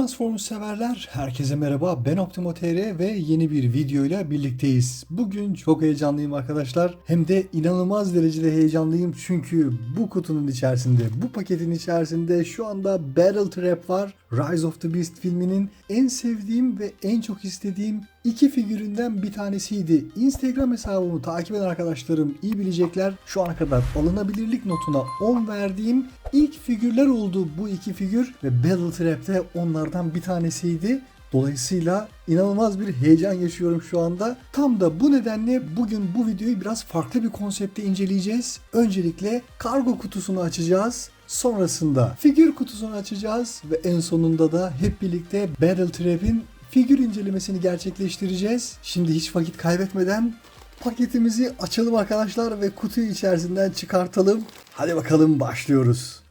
Transformers severler, herkese merhaba. Ben Optimo TR ve yeni bir videoyla birlikteyiz. Bugün çok heyecanlıyım arkadaşlar. Hem de inanılmaz derecede heyecanlıyım çünkü bu kutunun içerisinde, bu paketin içerisinde şu anda Battle Trap var. Rise of the Beast filminin en sevdiğim ve en çok istediğim iki figüründen bir tanesiydi. Instagram hesabımı takip eden arkadaşlarım iyi bilecekler. Şu ana kadar alınabilirlik notuna 10 verdiğim ilk figürler oldu bu iki figür ve Battle Trap'te onlardan bir tanesiydi. Dolayısıyla inanılmaz bir heyecan yaşıyorum şu anda. Tam da bu nedenle bugün bu videoyu biraz farklı bir konsepte inceleyeceğiz. Öncelikle kargo kutusunu açacağız. Sonrasında figür kutusunu açacağız ve en sonunda da hep birlikte Battle Trap'in figür incelemesini gerçekleştireceğiz. Şimdi hiç vakit kaybetmeden paketimizi açalım arkadaşlar ve kutuyu içerisinden çıkartalım. Hadi bakalım başlıyoruz.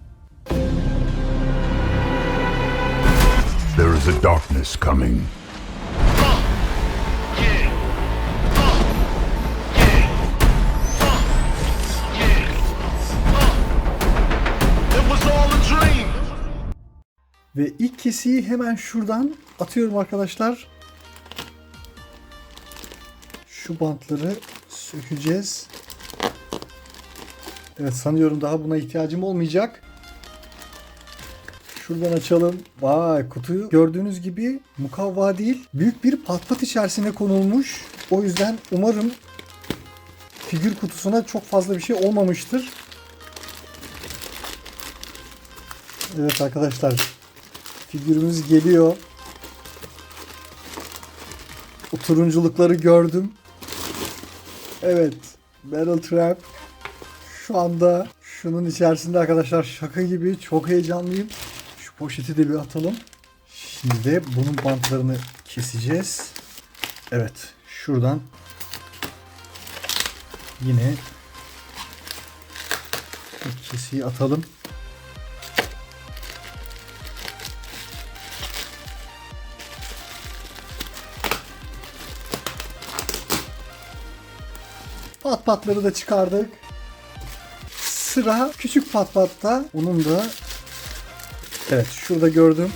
There is a darkness coming. Ve ilk kesiyi hemen şuradan atıyorum arkadaşlar. Şu bantları sökeceğiz. Evet sanıyorum daha buna ihtiyacım olmayacak. Şuradan açalım. Vay kutuyu gördüğünüz gibi mukavva değil. Büyük bir patpat içerisine konulmuş. O yüzden umarım figür kutusuna çok fazla bir şey olmamıştır. Evet arkadaşlar figürümüz geliyor. O turunculukları gördüm. Evet. Battle Trap. Şu anda şunun içerisinde arkadaşlar şaka gibi çok heyecanlıyım. Şu poşeti de bir atalım. Şimdi de bunun bantlarını keseceğiz. Evet. Şuradan yine kesiyi atalım. Pat patları da çıkardık. Sıra küçük pat patta. Onun da evet şurada gördüm.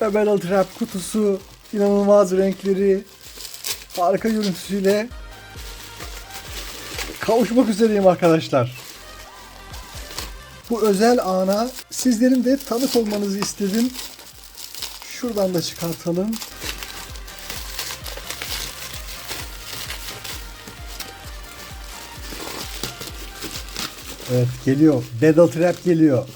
Battle Trap kutusu inanılmaz renkleri harika görüntüsüyle kavuşmak üzereyim arkadaşlar. Bu özel ana sizlerin de tanık olmanızı istedim. Şuradan da çıkartalım. Evet geliyor. Battle Trap geliyor.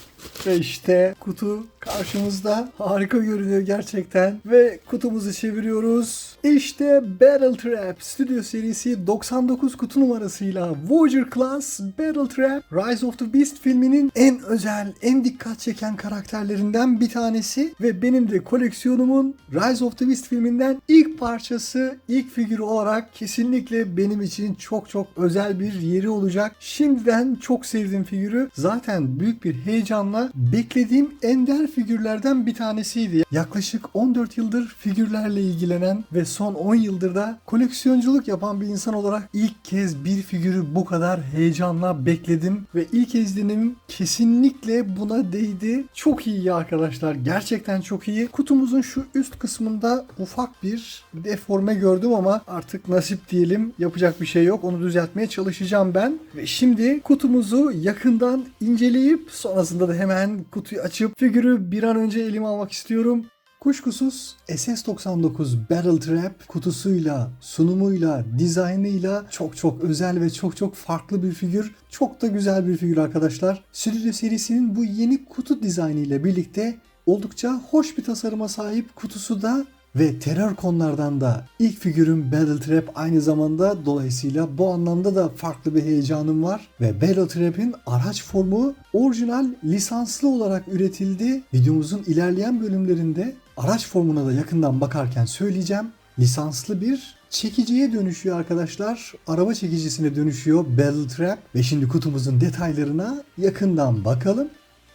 Ve işte kutu karşımızda. Harika görünüyor gerçekten. Ve kutumuzu çeviriyoruz. İşte Battle Trap Studio serisi 99 kutu numarasıyla Voyager Class Battle Trap Rise of the Beast filminin en özel, en dikkat çeken karakterlerinden bir tanesi ve benim de koleksiyonumun Rise of the Beast filminden ilk parçası, ilk figürü olarak kesinlikle benim için çok çok özel bir yeri olacak. Şimdiden çok sevdiğim figürü zaten büyük bir heyecanla beklediğim ender figürlerden bir tanesiydi. Yaklaşık 14 yıldır figürlerle ilgilenen ve son 10 yıldır da koleksiyonculuk yapan bir insan olarak ilk kez bir figürü bu kadar heyecanla bekledim ve ilk izlenimim kesinlikle buna değdi. Çok iyi ya arkadaşlar. Gerçekten çok iyi. Kutumuzun şu üst kısmında ufak bir deforme gördüm ama artık nasip diyelim. Yapacak bir şey yok. Onu düzeltmeye çalışacağım ben. Ve şimdi kutumuzu yakından inceleyip sonrasında da hemen kutuyu açıp figürü bir an önce elime almak istiyorum. Kuşkusuz SS-99 Battle Trap kutusuyla, sunumuyla, dizaynıyla çok çok özel ve çok çok farklı bir figür. Çok da güzel bir figür arkadaşlar. Stüdyo serisinin bu yeni kutu dizaynı ile birlikte oldukça hoş bir tasarıma sahip kutusu da ve terör konulardan da ilk figürüm Battle Trap aynı zamanda dolayısıyla bu anlamda da farklı bir heyecanım var. Ve Battle Trap'in araç formu orijinal lisanslı olarak üretildi. Videomuzun ilerleyen bölümlerinde araç formuna da yakından bakarken söyleyeceğim. Lisanslı bir çekiciye dönüşüyor arkadaşlar. Araba çekicisine dönüşüyor Battle Trap. Ve şimdi kutumuzun detaylarına yakından bakalım.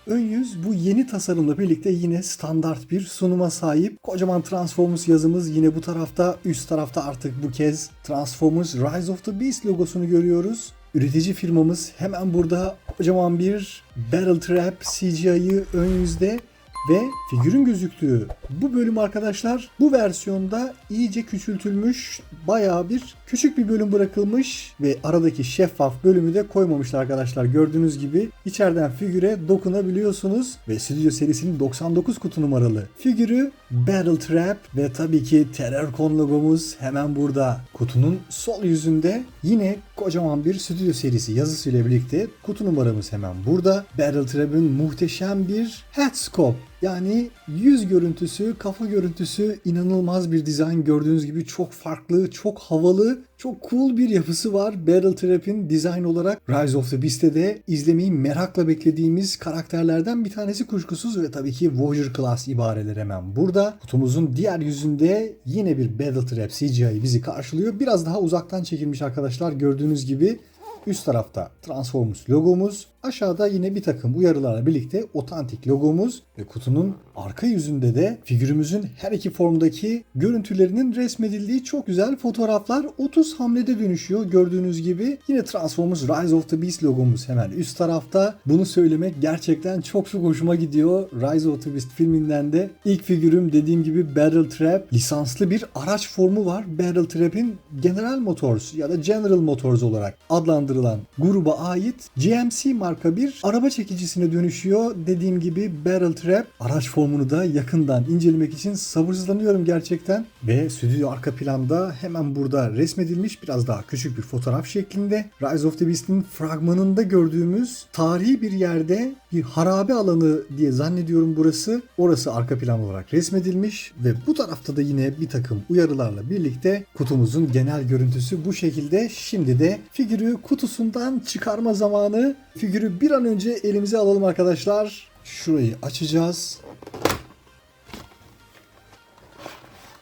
Ön yüz bu yeni tasarımla birlikte yine standart bir sunuma sahip. Kocaman Transformers yazımız yine bu tarafta. Üst tarafta artık bu kez Transformers Rise of the Beast logosunu görüyoruz. Üretici firmamız hemen burada kocaman bir Battle Trap CGI'yi ön yüzde ve figürün gözüktüğü bu bölüm arkadaşlar bu versiyonda iyice küçültülmüş bayağı bir küçük bir bölüm bırakılmış ve aradaki şeffaf bölümü de koymamışlar arkadaşlar. Gördüğünüz gibi içeriden figüre dokunabiliyorsunuz ve Studio serisinin 99 kutu numaralı figürü Battle Trap ve tabii ki Terrorcon logomuz hemen burada. Kutunun sol yüzünde yine kocaman bir Studio serisi yazısıyla birlikte kutu numaramız hemen burada. Battle Trap'ın muhteşem bir headscope yani yüz görüntüsü, kafa görüntüsü inanılmaz bir dizayn gördüğünüz gibi çok farklı, çok havalı, çok cool bir yapısı var. Battle Trap'in dizayn olarak Rise of the Beast'te de izlemeyi merakla beklediğimiz karakterlerden bir tanesi kuşkusuz ve tabii ki Voyager Class ibareleri hemen burada. Kutumuzun diğer yüzünde yine bir Battle Trap CGI bizi karşılıyor. Biraz daha uzaktan çekilmiş arkadaşlar gördüğünüz gibi. Üst tarafta Transformers logomuz, aşağıda yine bir takım uyarılarla birlikte otantik logomuz ve kutunun arka yüzünde de figürümüzün her iki formdaki görüntülerinin resmedildiği çok güzel fotoğraflar 30 hamlede dönüşüyor gördüğünüz gibi. Yine Transformers Rise of the Beast logomuz hemen üst tarafta. Bunu söylemek gerçekten çok çok hoşuma gidiyor. Rise of the Beast filminden de ilk figürüm dediğim gibi Battle Trap lisanslı bir araç formu var. Battle Trap'in General Motors ya da General Motors olarak adlandırılan gruba ait GMC marka bir araba çekicisine dönüşüyor. Dediğim gibi Battle Trap araç formunu da yakından incelemek için sabırsızlanıyorum gerçekten. Ve stüdyo arka planda hemen burada resmedilmiş biraz daha küçük bir fotoğraf şeklinde Rise of the Beast'in fragmanında gördüğümüz tarihi bir yerde bir harabe alanı diye zannediyorum burası. Orası arka plan olarak resmedilmiş ve bu tarafta da yine bir takım uyarılarla birlikte kutumuzun genel görüntüsü bu şekilde. Şimdi de figürü kutusundan çıkarma zamanı. Figürü bir an önce elimize alalım arkadaşlar. Şurayı açacağız.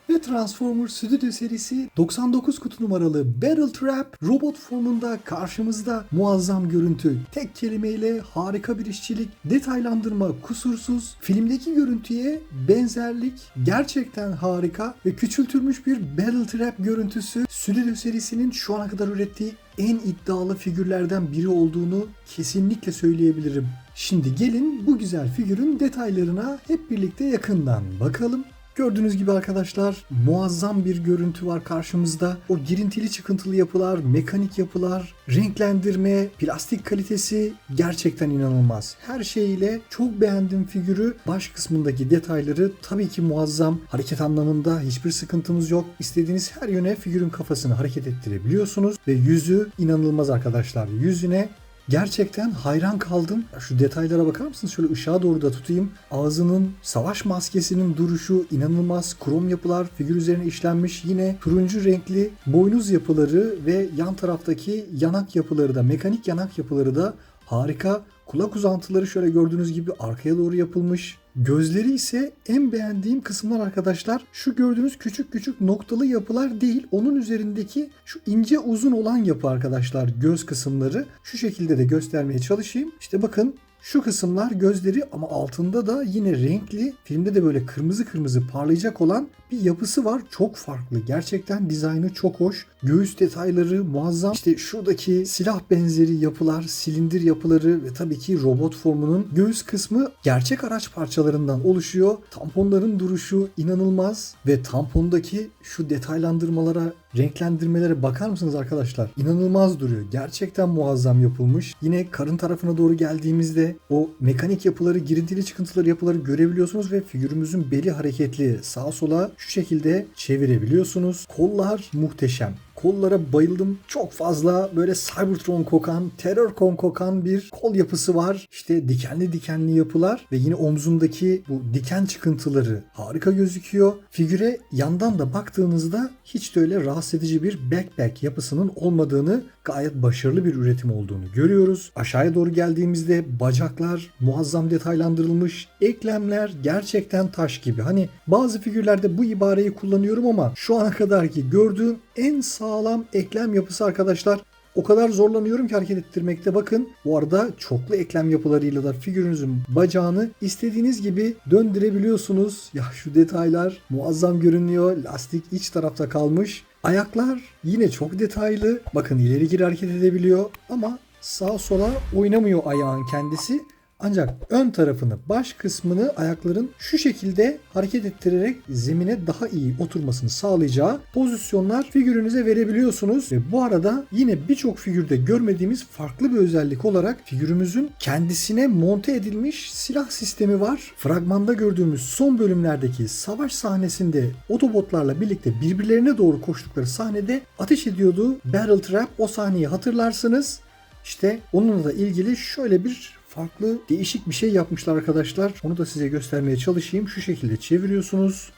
Ve Transformers Studio serisi 99 kutu numaralı Battle Trap robot formunda karşımızda muazzam görüntü, tek kelimeyle harika bir işçilik, detaylandırma kusursuz, filmdeki görüntüye benzerlik gerçekten harika ve küçültülmüş bir Battle Trap görüntüsü Studio serisinin şu ana kadar ürettiği en iddialı figürlerden biri olduğunu kesinlikle söyleyebilirim. Şimdi gelin bu güzel figürün detaylarına hep birlikte yakından bakalım. Gördüğünüz gibi arkadaşlar muazzam bir görüntü var karşımızda. O girintili çıkıntılı yapılar, mekanik yapılar, renklendirme, plastik kalitesi gerçekten inanılmaz. Her şeyiyle çok beğendim figürü. Baş kısmındaki detayları tabii ki muazzam. Hareket anlamında hiçbir sıkıntımız yok. İstediğiniz her yöne figürün kafasını hareket ettirebiliyorsunuz ve yüzü inanılmaz arkadaşlar. Yüzüne Gerçekten hayran kaldım. Şu detaylara bakar mısınız? Şöyle ışığa doğru da tutayım. Ağzının, savaş maskesinin duruşu inanılmaz. Krom yapılar figür üzerine işlenmiş. Yine turuncu renkli boynuz yapıları ve yan taraftaki yanak yapıları da, mekanik yanak yapıları da harika. Kulak uzantıları şöyle gördüğünüz gibi arkaya doğru yapılmış. Gözleri ise en beğendiğim kısımlar arkadaşlar. Şu gördüğünüz küçük küçük noktalı yapılar değil. Onun üzerindeki şu ince uzun olan yapı arkadaşlar göz kısımları. Şu şekilde de göstermeye çalışayım. İşte bakın şu kısımlar gözleri ama altında da yine renkli filmde de böyle kırmızı kırmızı parlayacak olan bir yapısı var. Çok farklı. Gerçekten dizaynı çok hoş. Göğüs detayları muazzam. İşte şuradaki silah benzeri yapılar, silindir yapıları ve tabii ki robot formunun göğüs kısmı gerçek araç parçalarından oluşuyor. Tamponların duruşu inanılmaz ve tampondaki şu detaylandırmalara renklendirmelere bakar mısınız arkadaşlar? İnanılmaz duruyor. Gerçekten muazzam yapılmış. Yine karın tarafına doğru geldiğimizde o mekanik yapıları, girintili çıkıntıları yapıları görebiliyorsunuz ve figürümüzün beli hareketli. Sağa sola şu şekilde çevirebiliyorsunuz. Kollar muhteşem. Kollara bayıldım. Çok fazla böyle Cybertron kokan, Terrorcon kokan bir kol yapısı var. İşte dikenli dikenli yapılar ve yine omzundaki bu diken çıkıntıları harika gözüküyor. Figüre yandan da baktığınızda hiç de öyle rahatsız edici bir backpack yapısının olmadığını gayet başarılı bir üretim olduğunu görüyoruz. Aşağıya doğru geldiğimizde bacaklar muazzam detaylandırılmış. Eklemler gerçekten taş gibi. Hani bazı figürlerde bu ibareyi kullanıyorum ama şu ana kadarki gördüğüm en sağlam eklem yapısı arkadaşlar. O kadar zorlanıyorum ki hareket ettirmekte. Bakın bu arada çoklu eklem yapılarıyla da figürünüzün bacağını istediğiniz gibi döndürebiliyorsunuz. Ya şu detaylar muazzam görünüyor. Lastik iç tarafta kalmış. Ayaklar yine çok detaylı. Bakın ileri geri hareket edebiliyor ama sağa sola oynamıyor ayağın kendisi. Ancak ön tarafını, baş kısmını ayakların şu şekilde hareket ettirerek zemine daha iyi oturmasını sağlayacağı pozisyonlar figürünüze verebiliyorsunuz. Ve bu arada yine birçok figürde görmediğimiz farklı bir özellik olarak figürümüzün kendisine monte edilmiş silah sistemi var. Fragmanda gördüğümüz son bölümlerdeki savaş sahnesinde otobotlarla birlikte birbirlerine doğru koştukları sahnede ateş ediyordu. Barrel Trap o sahneyi hatırlarsınız. İşte onunla da ilgili şöyle bir farklı değişik bir şey yapmışlar arkadaşlar. Onu da size göstermeye çalışayım. Şu şekilde çeviriyorsunuz.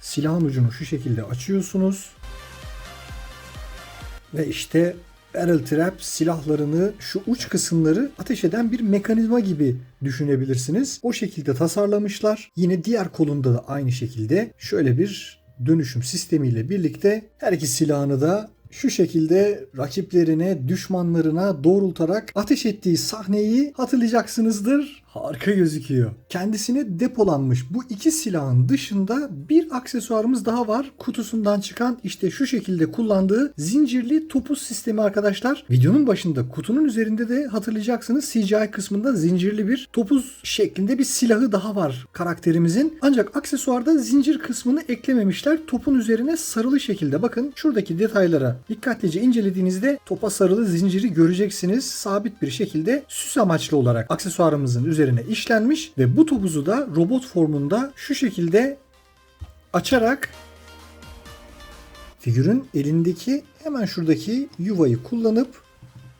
Silahın ucunu şu şekilde açıyorsunuz. Ve işte Barrel Trap silahlarını şu uç kısımları ateş eden bir mekanizma gibi düşünebilirsiniz. O şekilde tasarlamışlar. Yine diğer kolunda da aynı şekilde şöyle bir dönüşüm sistemiyle birlikte her iki silahını da şu şekilde rakiplerine, düşmanlarına doğrultarak ateş ettiği sahneyi hatırlayacaksınızdır. Harika gözüküyor. Kendisine depolanmış bu iki silahın dışında bir aksesuarımız daha var. Kutusundan çıkan işte şu şekilde kullandığı zincirli topuz sistemi arkadaşlar. Videonun başında kutunun üzerinde de hatırlayacaksınız CGI kısmında zincirli bir topuz şeklinde bir silahı daha var karakterimizin. Ancak aksesuarda zincir kısmını eklememişler. Topun üzerine sarılı şekilde. Bakın şuradaki detaylara dikkatlice incelediğinizde topa sarılı zinciri göreceksiniz. Sabit bir şekilde süs amaçlı olarak aksesuarımızın üzerine işlenmiş ve bu topuzu da robot formunda şu şekilde açarak figürün elindeki hemen şuradaki yuvayı kullanıp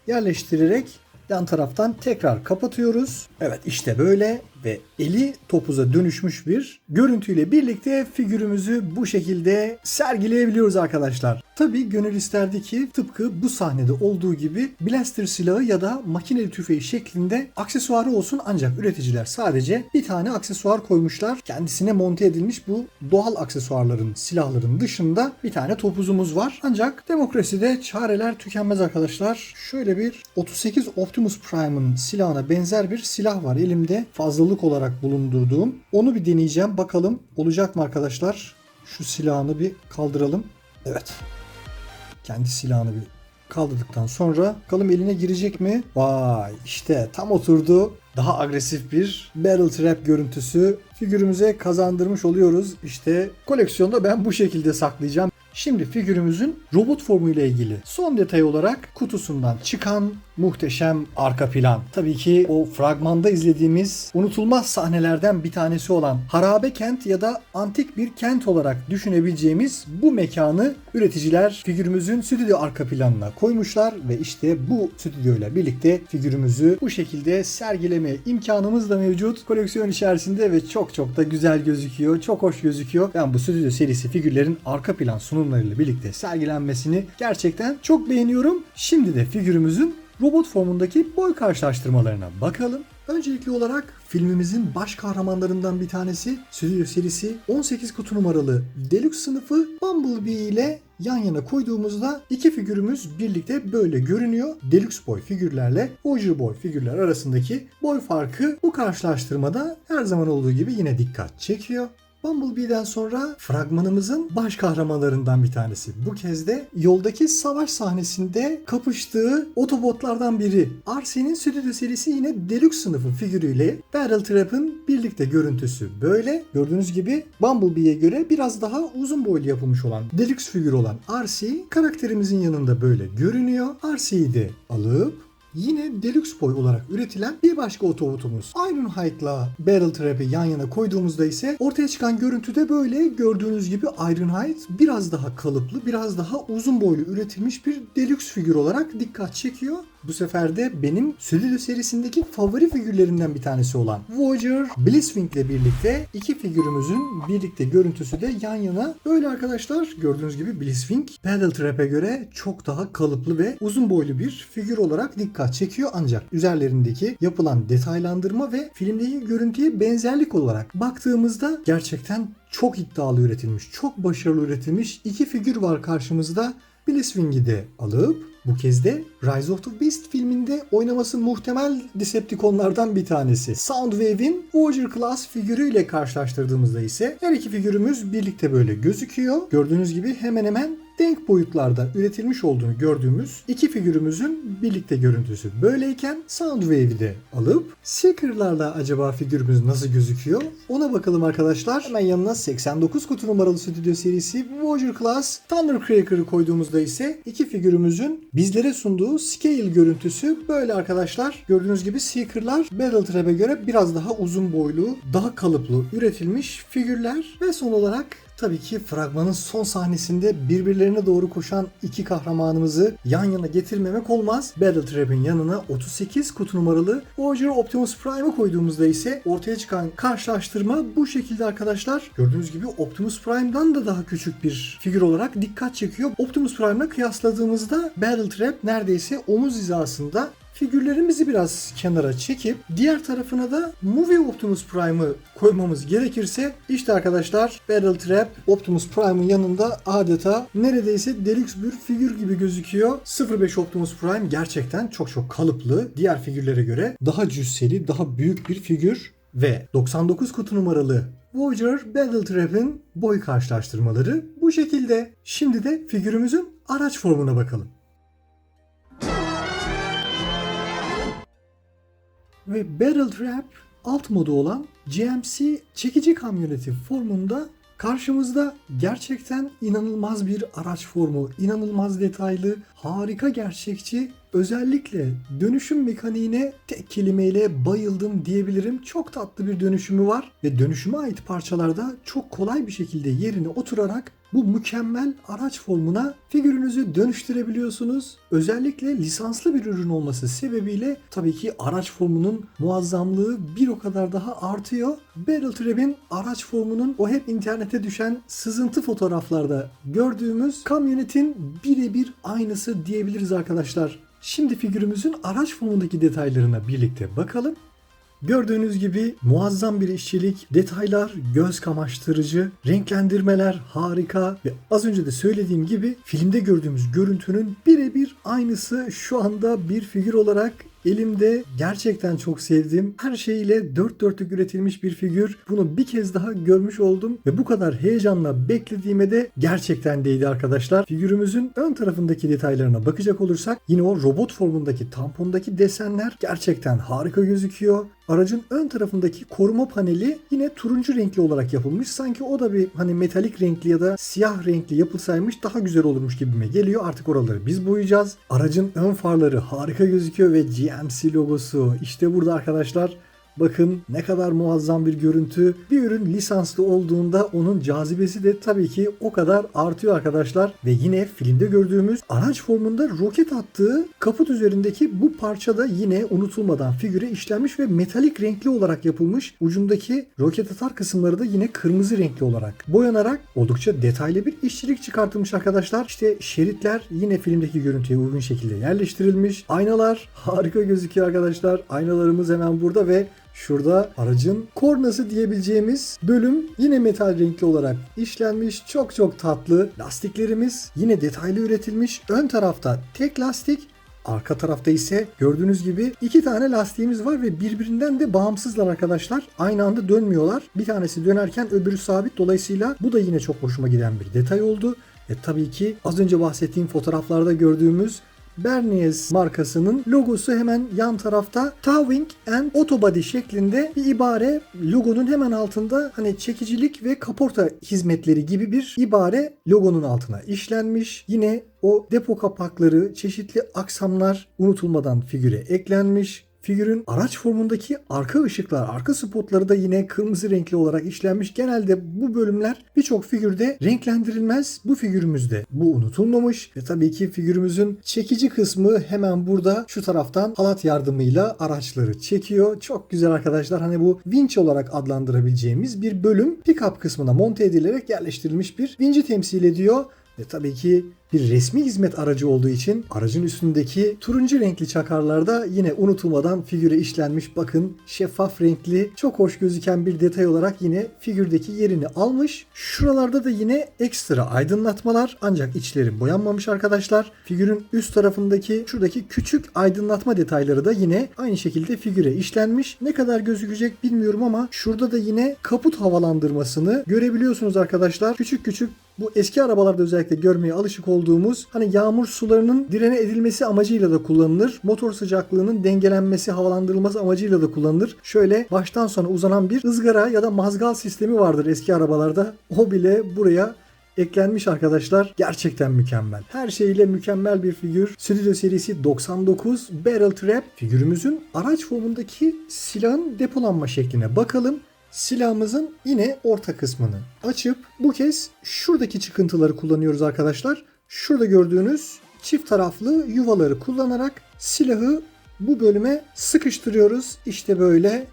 yerleştirerek yan taraftan tekrar kapatıyoruz. Evet işte böyle ve eli topuza dönüşmüş bir görüntüyle birlikte figürümüzü bu şekilde sergileyebiliyoruz arkadaşlar. Tabi gönül isterdi ki tıpkı bu sahnede olduğu gibi blaster silahı ya da makineli tüfeği şeklinde aksesuarı olsun ancak üreticiler sadece bir tane aksesuar koymuşlar. Kendisine monte edilmiş bu doğal aksesuarların, silahların dışında bir tane topuzumuz var. Ancak demokraside çareler tükenmez arkadaşlar. Şöyle bir 38 Optimus Prime'ın silahına benzer bir silah var elimde. Fazlalık olarak bulundurduğum. Onu bir deneyeceğim. Bakalım olacak mı arkadaşlar? Şu silahını bir kaldıralım. Evet. Kendi silahını bir kaldırdıktan sonra bakalım eline girecek mi? Vay işte tam oturdu. Daha agresif bir Barrel Trap görüntüsü figürümüze kazandırmış oluyoruz. İşte koleksiyonda ben bu şekilde saklayacağım. Şimdi figürümüzün robot formu ile ilgili son detay olarak kutusundan çıkan muhteşem arka plan. Tabii ki o fragmanda izlediğimiz unutulmaz sahnelerden bir tanesi olan harabe kent ya da antik bir kent olarak düşünebileceğimiz bu mekanı üreticiler figürümüzün stüdyo arka planına koymuşlar ve işte bu stüdyoyla birlikte figürümüzü bu şekilde sergileme imkanımız da mevcut koleksiyon içerisinde ve çok çok da güzel gözüküyor. Çok hoş gözüküyor. Ben bu stüdyo serisi figürlerin arka plan sunumlarıyla birlikte sergilenmesini gerçekten çok beğeniyorum. Şimdi de figürümüzün robot formundaki boy karşılaştırmalarına bakalım. Öncelikli olarak filmimizin baş kahramanlarından bir tanesi Stüdyo serisi 18 kutu numaralı Deluxe sınıfı Bumblebee ile yan yana koyduğumuzda iki figürümüz birlikte böyle görünüyor. Deluxe boy figürlerle Voyager boy figürler arasındaki boy farkı bu karşılaştırmada her zaman olduğu gibi yine dikkat çekiyor. Bumblebee'den sonra fragmanımızın baş kahramanlarından bir tanesi. Bu kez de yoldaki savaş sahnesinde kapıştığı otobotlardan biri. RC'nin stüdyo serisi yine Deluxe sınıfı figürüyle Barrel Trap'ın birlikte görüntüsü böyle. Gördüğünüz gibi Bumblebee'ye göre biraz daha uzun boylu yapılmış olan Deluxe figür olan RC karakterimizin yanında böyle görünüyor. RC'yi de alıp Yine Deluxe Boy olarak üretilen bir başka otobotumuz. Ironhide'la Barrel Trap'i yan yana koyduğumuzda ise ortaya çıkan görüntüde böyle gördüğünüz gibi Ironhide biraz daha kalıplı, biraz daha uzun boylu üretilmiş bir Deluxe figür olarak dikkat çekiyor. Bu sefer de benim Stüdyo serisindeki favori figürlerimden bir tanesi olan Voyager Blitzwing ile birlikte iki figürümüzün birlikte görüntüsü de yan yana. Böyle arkadaşlar gördüğünüz gibi Blitzwing Battle göre çok daha kalıplı ve uzun boylu bir figür olarak dikkat çekiyor ancak üzerlerindeki yapılan detaylandırma ve filmdeki görüntüye benzerlik olarak baktığımızda gerçekten çok iddialı üretilmiş, çok başarılı üretilmiş iki figür var karşımızda. Blitzwing'i de alıp bu kez de Rise of the Beast filminde oynaması muhtemel Decepticonlardan bir tanesi. Soundwave'in Voyager Class figürüyle karşılaştırdığımızda ise her iki figürümüz birlikte böyle gözüküyor. Gördüğünüz gibi hemen hemen denk boyutlarda üretilmiş olduğunu gördüğümüz iki figürümüzün birlikte görüntüsü böyleyken Soundwave'i de alıp Seeker'larla acaba figürümüz nasıl gözüküyor ona bakalım arkadaşlar. Hemen yanına 89 kutu numaralı stüdyo serisi Voyager Class Thundercracker'ı koyduğumuzda ise iki figürümüzün bizlere sunduğu scale görüntüsü böyle arkadaşlar. Gördüğünüz gibi Seeker'lar Battle Trap'e göre biraz daha uzun boylu, daha kalıplı üretilmiş figürler ve son olarak Tabii ki fragmanın son sahnesinde birbirlerine doğru koşan iki kahramanımızı yan yana getirmemek olmaz. Battle Trap'in yanına 38 kutu numaralı Voyager Optimus Prime'ı koyduğumuzda ise ortaya çıkan karşılaştırma bu şekilde arkadaşlar. Gördüğünüz gibi Optimus Prime'dan da daha küçük bir figür olarak dikkat çekiyor. Optimus Prime'la kıyasladığımızda Battle Trap neredeyse omuz hizasında figürlerimizi biraz kenara çekip diğer tarafına da Movie Optimus Prime'ı koymamız gerekirse işte arkadaşlar Battle Trap Optimus Prime'ın yanında adeta neredeyse deluxe bir figür gibi gözüküyor. 05 Optimus Prime gerçekten çok çok kalıplı. Diğer figürlere göre daha cüsseli, daha büyük bir figür ve 99 kutu numaralı Voyager Battle Trap'in boy karşılaştırmaları bu şekilde. Şimdi de figürümüzün araç formuna bakalım. Ve Barrel Trap alt modu olan GMC çekici kamyoneti formunda karşımızda gerçekten inanılmaz bir araç formu, inanılmaz detaylı, harika gerçekçi, özellikle dönüşüm mekaniğine tek kelimeyle bayıldım diyebilirim. Çok tatlı bir dönüşümü var ve dönüşüme ait parçalarda çok kolay bir şekilde yerine oturarak bu mükemmel araç formuna figürünüzü dönüştürebiliyorsunuz. Özellikle lisanslı bir ürün olması sebebiyle tabii ki araç formunun muazzamlığı bir o kadar daha artıyor. Trap'in araç formunun o hep internete düşen sızıntı fotoğraflarda gördüğümüz kamyonetin birebir aynısı diyebiliriz arkadaşlar. Şimdi figürümüzün araç formundaki detaylarına birlikte bakalım. Gördüğünüz gibi muazzam bir işçilik, detaylar göz kamaştırıcı, renklendirmeler harika ve az önce de söylediğim gibi filmde gördüğümüz görüntünün birebir aynısı şu anda bir figür olarak elimde gerçekten çok sevdim. Her şeyiyle dört dörtlük üretilmiş bir figür. Bunu bir kez daha görmüş oldum ve bu kadar heyecanla beklediğime de gerçekten değdi arkadaşlar. Figürümüzün ön tarafındaki detaylarına bakacak olursak yine o robot formundaki tampondaki desenler gerçekten harika gözüküyor. Aracın ön tarafındaki koruma paneli yine turuncu renkli olarak yapılmış. Sanki o da bir hani metalik renkli ya da siyah renkli yapılsaymış daha güzel olurmuş gibime geliyor. Artık oraları biz boyayacağız. Aracın ön farları harika gözüküyor ve GMC logosu işte burada arkadaşlar. Bakın ne kadar muazzam bir görüntü. Bir ürün lisanslı olduğunda onun cazibesi de tabii ki o kadar artıyor arkadaşlar. Ve yine filmde gördüğümüz araç formunda roket attığı kaput üzerindeki bu parça da yine unutulmadan figüre işlenmiş ve metalik renkli olarak yapılmış. Ucundaki roket atar kısımları da yine kırmızı renkli olarak boyanarak oldukça detaylı bir işçilik çıkartılmış arkadaşlar. İşte şeritler yine filmdeki görüntüye uygun şekilde yerleştirilmiş. Aynalar harika gözüküyor arkadaşlar. Aynalarımız hemen burada ve Şurada aracın kornası diyebileceğimiz bölüm yine metal renkli olarak işlenmiş. Çok çok tatlı. Lastiklerimiz yine detaylı üretilmiş. Ön tarafta tek lastik, Arka tarafta ise gördüğünüz gibi iki tane lastiğimiz var ve birbirinden de bağımsızlar arkadaşlar. Aynı anda dönmüyorlar. Bir tanesi dönerken öbürü sabit. Dolayısıyla bu da yine çok hoşuma giden bir detay oldu. E tabii ki az önce bahsettiğim fotoğraflarda gördüğümüz Bernies markasının logosu hemen yan tarafta Towing and Autobody şeklinde bir ibare logonun hemen altında hani çekicilik ve kaporta hizmetleri gibi bir ibare logonun altına işlenmiş. Yine o depo kapakları, çeşitli aksamlar unutulmadan figüre eklenmiş. Figürün araç formundaki arka ışıklar, arka spotları da yine kırmızı renkli olarak işlenmiş. Genelde bu bölümler birçok figürde renklendirilmez. Bu figürümüzde bu unutulmamış. Ve tabii ki figürümüzün çekici kısmı hemen burada şu taraftan halat yardımıyla araçları çekiyor. Çok güzel arkadaşlar. Hani bu vinç olarak adlandırabileceğimiz bir bölüm pick-up kısmına monte edilerek yerleştirilmiş bir vinci temsil ediyor. Ve tabii ki bir resmi hizmet aracı olduğu için aracın üstündeki turuncu renkli çakarlarda yine unutulmadan figüre işlenmiş. Bakın şeffaf renkli çok hoş gözüken bir detay olarak yine figürdeki yerini almış. Şuralarda da yine ekstra aydınlatmalar ancak içleri boyanmamış arkadaşlar. Figürün üst tarafındaki şuradaki küçük aydınlatma detayları da yine aynı şekilde figüre işlenmiş. Ne kadar gözükecek bilmiyorum ama şurada da yine kaput havalandırmasını görebiliyorsunuz arkadaşlar. Küçük küçük bu eski arabalarda özellikle görmeye alışık olduğumuz hani yağmur sularının direne edilmesi amacıyla da kullanılır. Motor sıcaklığının dengelenmesi, havalandırılması amacıyla da kullanılır. Şöyle baştan sona uzanan bir ızgara ya da mazgal sistemi vardır eski arabalarda. O bile buraya eklenmiş arkadaşlar. Gerçekten mükemmel. Her şeyiyle mükemmel bir figür. Studio serisi 99 Barrel Trap figürümüzün araç formundaki silahın depolanma şekline bakalım. Silahımızın yine orta kısmını açıp bu kez şuradaki çıkıntıları kullanıyoruz arkadaşlar. Şurada gördüğünüz çift taraflı yuvaları kullanarak silahı bu bölüme sıkıştırıyoruz. İşte böyle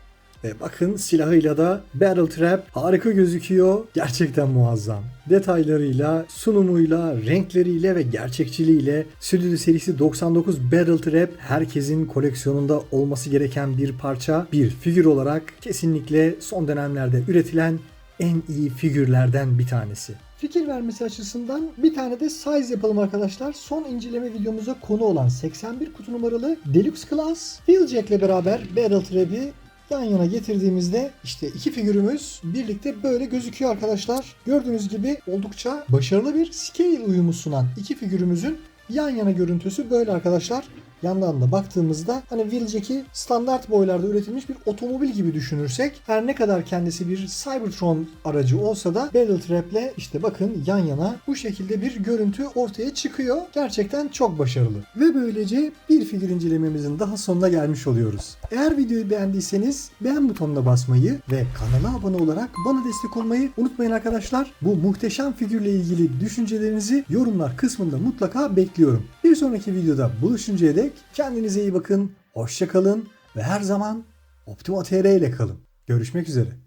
ve bakın silahıyla da Battle Trap harika gözüküyor. Gerçekten muazzam. Detaylarıyla, sunumuyla, renkleriyle ve gerçekçiliğiyle Studio serisi 99 Battle Trap herkesin koleksiyonunda olması gereken bir parça. Bir figür olarak kesinlikle son dönemlerde üretilen en iyi figürlerden bir tanesi. Fikir vermesi açısından bir tane de size yapalım arkadaşlar. Son inceleme videomuza konu olan 81 kutu numaralı Deluxe Class Wheeljack ile beraber Battle Trap'i yan yana getirdiğimizde işte iki figürümüz birlikte böyle gözüküyor arkadaşlar. Gördüğünüz gibi oldukça başarılı bir scale uyumu sunan iki figürümüzün yan yana görüntüsü böyle arkadaşlar. Yandan da baktığımızda hani Wheeljack'i standart boylarda üretilmiş bir otomobil gibi düşünürsek her ne kadar kendisi bir Cybertron aracı olsa da Battle Trap'le işte bakın yan yana bu şekilde bir görüntü ortaya çıkıyor. Gerçekten çok başarılı. Ve böylece bir figür incelememizin daha sonuna gelmiş oluyoruz. Eğer videoyu beğendiyseniz beğen butonuna basmayı ve kanala abone olarak bana destek olmayı unutmayın arkadaşlar. Bu muhteşem figürle ilgili düşüncelerinizi yorumlar kısmında mutlaka bekliyorum. Bir sonraki videoda buluşuncaya dek kendinize iyi bakın, hoşça kalın ve her zaman Optima TR ile kalın. Görüşmek üzere.